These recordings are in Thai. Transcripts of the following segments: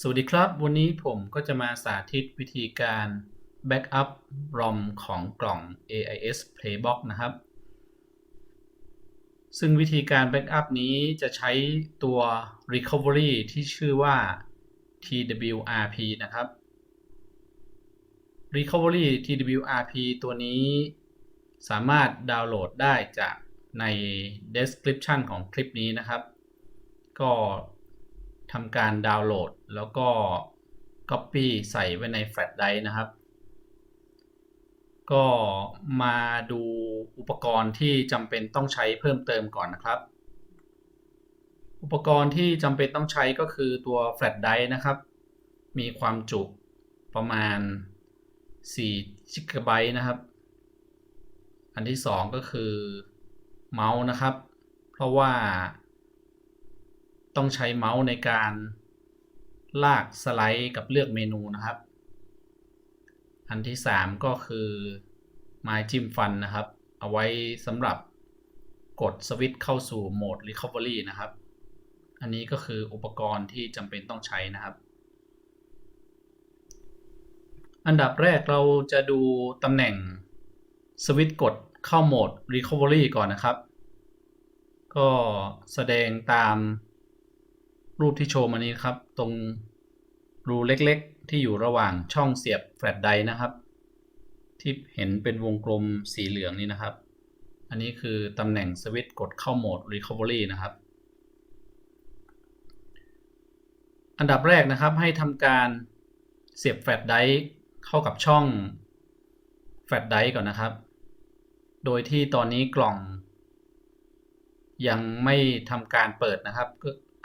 สวัสดีครับ วันนี้ผมก็จะมาสาธิตวิธีการ Backup ROM ของกล่อง AIS Playbox นะครับ ซึ่งวิธีการ Backup นี้จะใช้ตัว Recovery ที่ชื่อว่า TWRP นะครับ Recovery TWRP ตัวนี้สามารถดาวน์โหลดได้จากใน description ของคลิปนี้นะครับ ก็ ทำการดาวน์โหลด แล้วก็ Copy ใส่ไว้ในแฟลชไดร์นะครับ ก็มาดูอุปกรณ์ที่จำเป็นต้องใช้เพิ่มเติมก่อนนะครับ อุปกรณ์ที่จำเป็นต้องใช้ก็คือตัวแฟลชไดร์นะครับ มีความจุประมาณ4 g b นะครับ อันที่ 2 ก็คือเมาส์นะครับ เพราะว่า ต้องใช้เมาส์ในการลากสไลด์กับเลือกเมนูนะครับ อันที่ 3 ก็คือไม้จิ้มฟันนะครับ เอาไว้สำหรับกดสวิตช์เข้าสู่โหมด Recovery นะครับ อันนี้ก็คืออุปกรณ์ที่จำเป็นต้องใช้นะครับ อันดับแรกเราจะดูตำแหน่งสวิตช์กดเข้าโหมด Recovery ก่อนนะครับ ก็แสดงตาม รูปที่โชว์มานี้ครับ ตรงรูเล็กๆ ที่อยู่ระหว่างช่องเสียบแฟลชไดร์นะครับ ที่เห็นเป็นวงกลมสีเหลืองนี้นะครับ อันนี้คือตำแหน่งสวิตช์กดเข้าโหมด Recovery นะครับ อันดับแรกนะครับให้ทำการเสียบแฟลชไดร์เข้ากับช่องแฟลชไดร์ก่อนนะครับ โดยที่ตอนนี้กล่องยังไม่ทำการเปิดนะครับ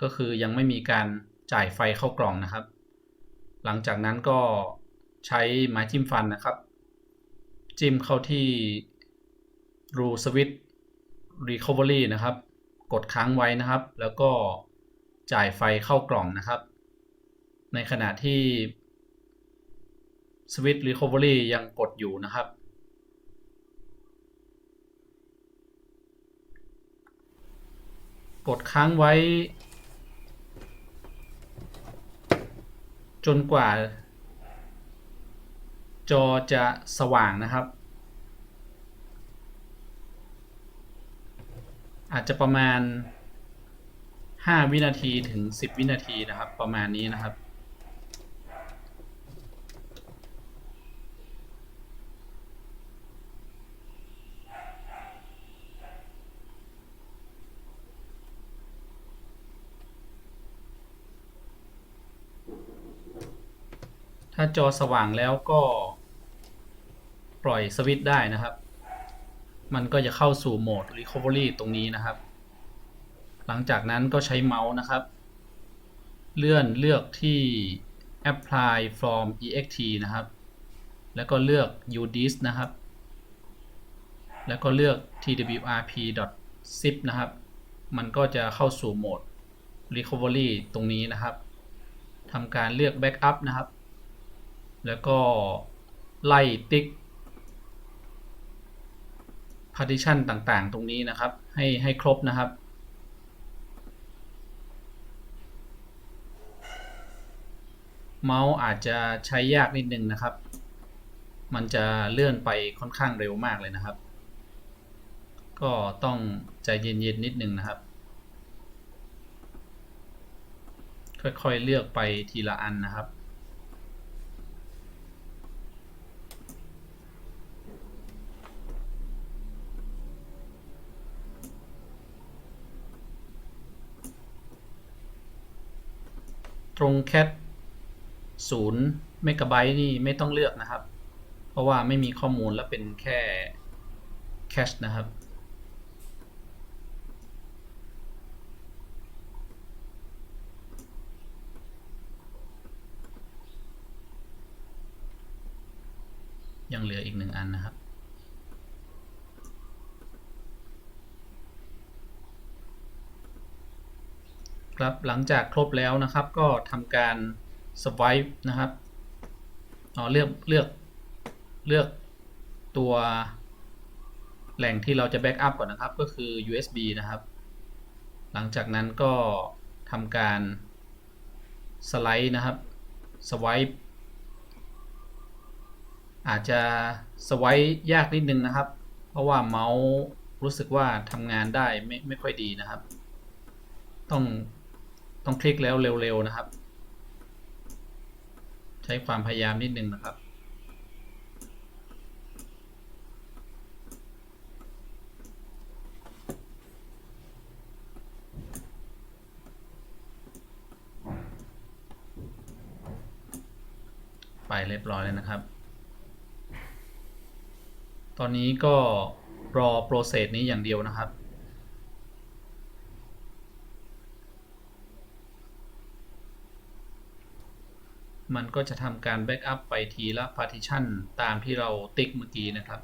ก็คือยังไม่มีการจ่ายไฟเข้ากล่องนะครับ หลังจากนั้นก็ใช้ไม้จิ้มฟันนะครับ จิ้มเข้าที่รูสวิตช์ Recovery นะครับ กดค้างไว้นะครับ แล้วก็จ่ายไฟเข้ากล่องนะครับ ในขณะที่สวิตช์ Recovery ยังกดอยู่นะครับกดค้างไว้ จนกว่า จอจะสว่างนะครับ อาจจะประมาณ 5 วินาทีถึง 10 วินาทีนะครับ ประมาณนี้นะครับ ถ้าจอสว่างแล้วก็ปล่อยสวิตช์ได้นะครับ มันก็จะเข้าสู่โหมด Recovery ตรงนี้นะครับ หลังจากนั้นก็ใช้เมาส์นะครับ เลื่อนเลือกที่ Apply from ext นะครับ แล้วก็เลือก udis นะครับ แล้วก็เลือก twrp.zip นะครับ มันก็จะเข้าสู่โหมด Recovery ตรงนี้นะครับทำการเลือก Backup นะครับ แล้วก็ไล่ติ๊ก partition ต่างๆ ตรงนี้นะครับ ให้ให้ครบนะครับ เมาส์อาจจะใช้ยากนิดนึงนะครับ มันจะเลื่อนไปค่อนข้างเร็วมากเลยนะครับ ก็ต้องใจเย็นๆนิดนึงนะครับ ค่อยๆเลือกไปทีละอันนะครับ ตรงแคทศูนย์เมกะไบต์นี่ไม่ต้องเลือกนะครับ เพราะว่าไม่มีข้อมูลและเป็นแค่แคชนะครับ ยังเหลืออีกหนึ่งอันนะครับ ครับหลังจากครบแล้วนะครับ ก็ทำการ swipe นะครับเลือกเลือกเลือกตัวแหล่งที่เราจะแบ็กอัพก่อนนะครับ ก็คือ USB นะครับ หลังจากนั้นก็ทำการสไลด์นะครับสไวป์อาจจะสไวป์ยากนิดนึงนะครับ เพราะว่าเมาส์รู้สึกว่าทำงานได้ไม่ไม่ค่อยดีนะครับ ต้อง ต้องคลิกแล้วเร็วๆนะครับ ใช้ความพยายามนิดนึงนะครับ ไปเรียบร้อยแล้วนะครับ ตอนนี้ก็รอโปรเซสนี้อย่างเดียวนะครับ มันก็จะทำการแบ็กอัพไปทีละ partition ตามที่เราติ๊กเมื่อกี้นะครับ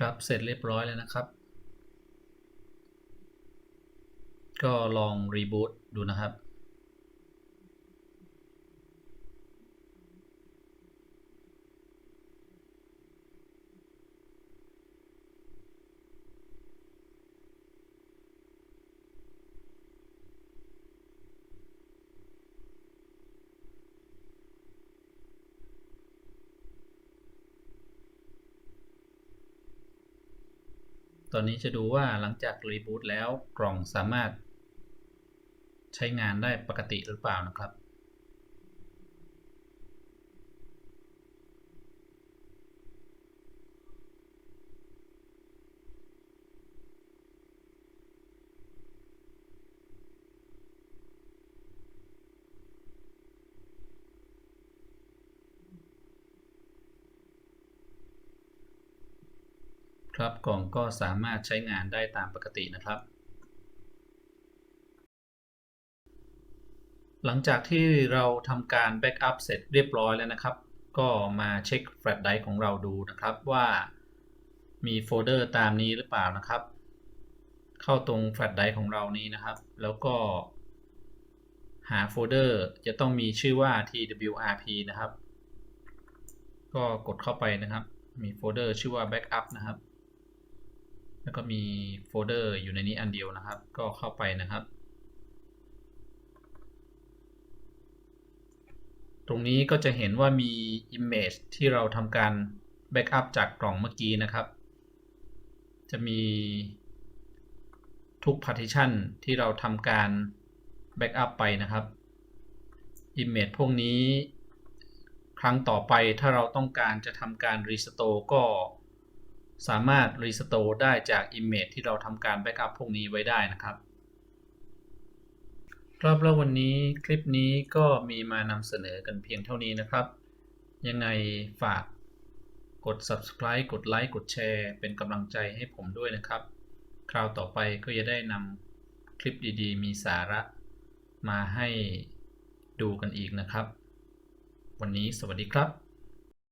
ครับเสร็จเรียบร้อยแล้วนะครับ ก็ลองรีบูตดูนะครับ ตอนนี้จะดูว่าหลังจากรีบูตแล้วกล่องสามารถใช้งานได้ปกติหรือเปล่านะครับ ครับกล่องก็สามารถใช้งานได้ตามปกตินะครับ หลังจากที่เราทำการแบ็กอัพเสร็จเรียบร้อยแล้วนะครับ ก็มาเช็คแฟลชไดรฟ์ของเราดูนะครับว่ามีโฟลเดอร์ตามนี้หรือเปล่านะครับ เข้าตรงแฟลชไดรฟ์ของเรานี้นะครับ แล้วก็ หาโฟลเดอร์จะต้องมีชื่อว่า twrp นะครับ ก็กดเข้าไปนะครับมีโฟลเดอร์ชื่อว่า backup นะครับ แล้วก็มีโฟลเดอร์อยู่ในนี้อันเดียวนะครับ ก็เข้าไปนะครับ ตรงนี้ก็จะเห็นว่ามี Image ที่เราทำการ Backup จากกล่องเมื่อกี้นะครับ จะมีทุก Partition ที่เราทำการ Backup ไปนะครับ Image พวกนี้ครั้งต่อไปถ้าเราต้องการจะทำการ Restore ก็ สามารถ Restore ได้จาก Image ที่เราทำการ Backup พวกนี้ไว้ได้นะครับครับแล้ววันนี้คลิปนี้ก็มีมานำเสนอกันเพียงเท่านี้นะครับ ยังไงฝากกด subscribe กดไลค์กดแชร์ เป็นกำลังใจให้ผมด้วยนะครับ คราวต่อไปก็จะได้นำคลิปดีๆ มีสาระมาให้ดูกันอีกนะครับ วันนี้สวัสดีครับ